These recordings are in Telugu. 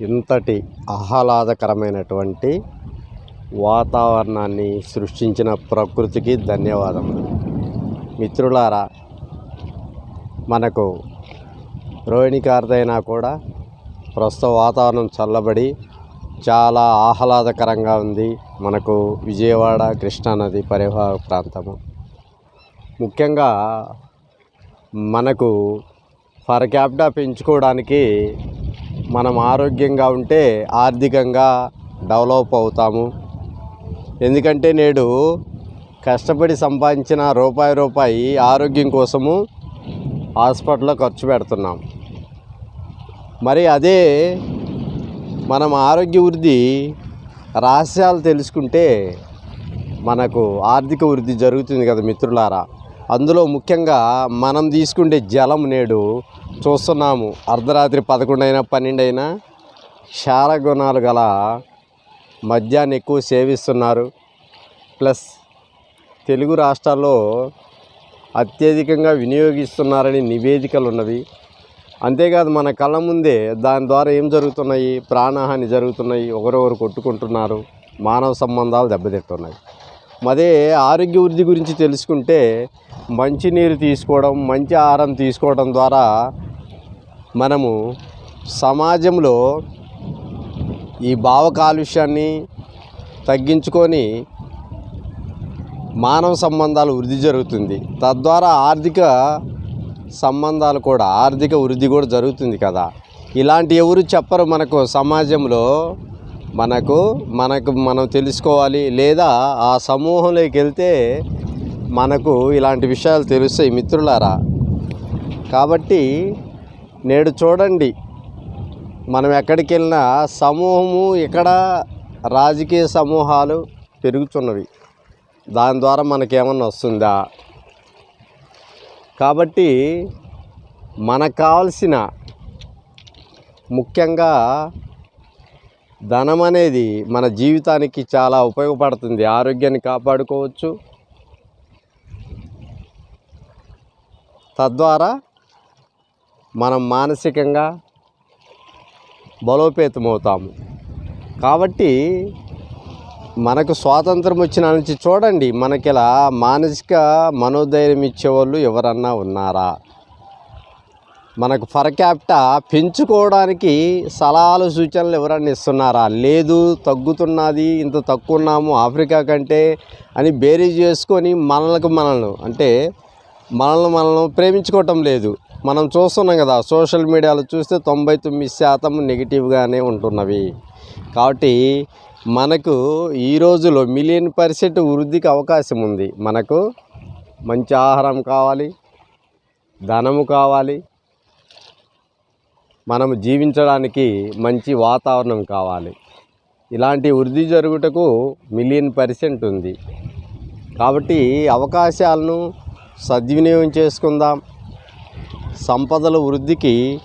ఇంతటి ఆహ్లాదకరమైనటువంటి వాతావరణాన్ని సృష్టించిన ప్రకృతికి ధన్యవాదములు. మిత్రులారా మనకు రోహిణి కార్తైనా కూడా ప్రస్తుత వాతావరణం చల్లబడి చాలా ఆహ్లాదకరంగా ఉంది. మనకు విజయవాడ కృష్ణానది పరివాహ ప్రాంతము. ముఖ్యంగా మనకు పర్ క్యాపిటా పెంచుకోవడానికి మనం ఆరోగ్యంగా ఉంటే ఆర్థికంగా డెవలప్ అవుతాము. ఎందుకంటే నేడు కష్టపడి సంపాదించిన రూపాయి రూపాయి ఆరోగ్యం కోసము హాస్పిటల్లో ఖర్చు పెడుతున్నాం. మరి అదే మనం ఆరోగ్య వృద్ధి రహస్యాలు తెలుసుకుంటే మనకు ఆర్థిక వృద్ధి జరుగుతుంది కదా మిత్రులారా. అందులో ముఖ్యంగా మనం తీసుకుంటే జలం నేడు చూస్తున్నాము. అర్ధరాత్రి పదకొండు అయినా పన్నెండు అయినా క్షార గుణాలు గల మద్యాన్ని ఎక్కువ సేవిస్తున్నారు. ప్లస్ తెలుగు రాష్ట్రాల్లో అత్యధికంగా వినియోగిస్తున్నారని నివేదికలు ఉన్నవి. అంతేకాదు మన కళ్ళ ముందే దాని ద్వారా ఏం జరుగుతున్నాయి? ప్రాణహాని జరుగుతున్నాయి. ఒకరొకరు కొట్టుకుంటున్నారు. మానవ సంబంధాలు దెబ్బతింటున్నాయి. అదే ఆరోగ్య వృద్ధి గురించి తెలుసుకుంటే మంచినీరు తీసుకోవడం మంచి ఆహారం తీసుకోవడం ద్వారా మనము సమాజంలో ఈ భావ కాలుష్యాన్ని తగ్గించుకొని మానవ సంబంధాలు వృద్ధి జరుగుతుంది. తద్వారా ఆర్థిక సంబంధాలు కూడా ఆర్థిక వృద్ధి కూడా జరుగుతుంది కదా. ఇలాంటి ఎవరు చెప్పరు మనకు సమాజంలో. మనకు మనకు మనం తెలుసుకోవాలి లేదా ఆ సమూహంలోకి వెళ్తే మనకు ఇలాంటి విషయాలు తెలుస్తాయి మిత్రులారా. కాబట్టి నేడు చూడండి మనం ఎక్కడికి వెళ్ళినా సమూహము ఇక్కడ రాజకీయ సమూహాలు పెరుగుతున్నవి. దాని ద్వారా మనకేమన్నా వస్తుందా? కాబట్టి మనకు కావాల్సిన ముఖ్యంగా ధనం అనేది మన జీవితానికి చాలా ఉపయోగపడుతుంది ఆరోగ్యాన్ని కాపాడుకోవచ్చు. తద్వారా మనం మానసికంగా బలోపేతమవుతాము. కాబట్టి మనకు స్వాతంత్రం వచ్చిన నుంచి చూడండి మనకి ఇలా మానసిక మనోధైర్యం ఇచ్చేవాళ్ళు ఎవరన్నా ఉన్నారా? మనకు ఫర్ క్యాపిటా పెంచుకోవడానికి సలహాలు సూచనలు ఎవరన్నా ఇస్తున్నారా? లేదు తగ్గుతున్నది ఇంత తక్కువ ఉన్నాము ఆఫ్రికా కంటే అని బేరీ చేసుకొని మనలకు మనల్ని అంటే మనల్ని మనల్ని ప్రేమించుకోవటం లేదు. మనం చూస్తున్నాం కదా సోషల్ మీడియాలో చూస్తే తొంభై తొమ్మిది శాతం నెగిటివ్గానే ఉంటున్నవి. కాబట్టి మనకు ఈ రోజులో మిలియన్ పర్సెంట్ వృద్ధికి అవకాశం ఉంది. మనకు మంచి ఆహారం కావాలి ధనము కావాలి మనం జీవించడానికి మంచి వాతావరణం కావాలి. ఇలాంటి వృద్ధి జరుగుటకు మిలియన్ పర్సెంట్ ఉంది. కాబట్టి అవకాశాలను సద్వినియోగం చేసుకుందాం. సంపదల వృద్ధికి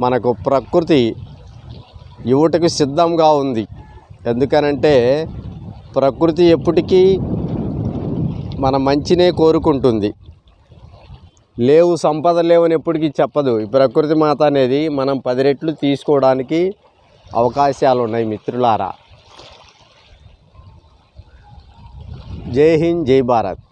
మనకు ప్రకృతి యువటకు సిద్ధంగా ఉంది. ఎందుకనంటే ప్రకృతి ఎప్పటికీ మన మంచినే కోరుకుంటుంది. లేవు సంపద లేవని ఎప్పటికీ చెప్పదు. ఈ ప్రకృతి మాత అనేది మనం పది రెట్లు తీసుకోవడానికి అవకాశాలు ఉన్నాయి మిత్రులారా. జై హింద్ జై భారత్.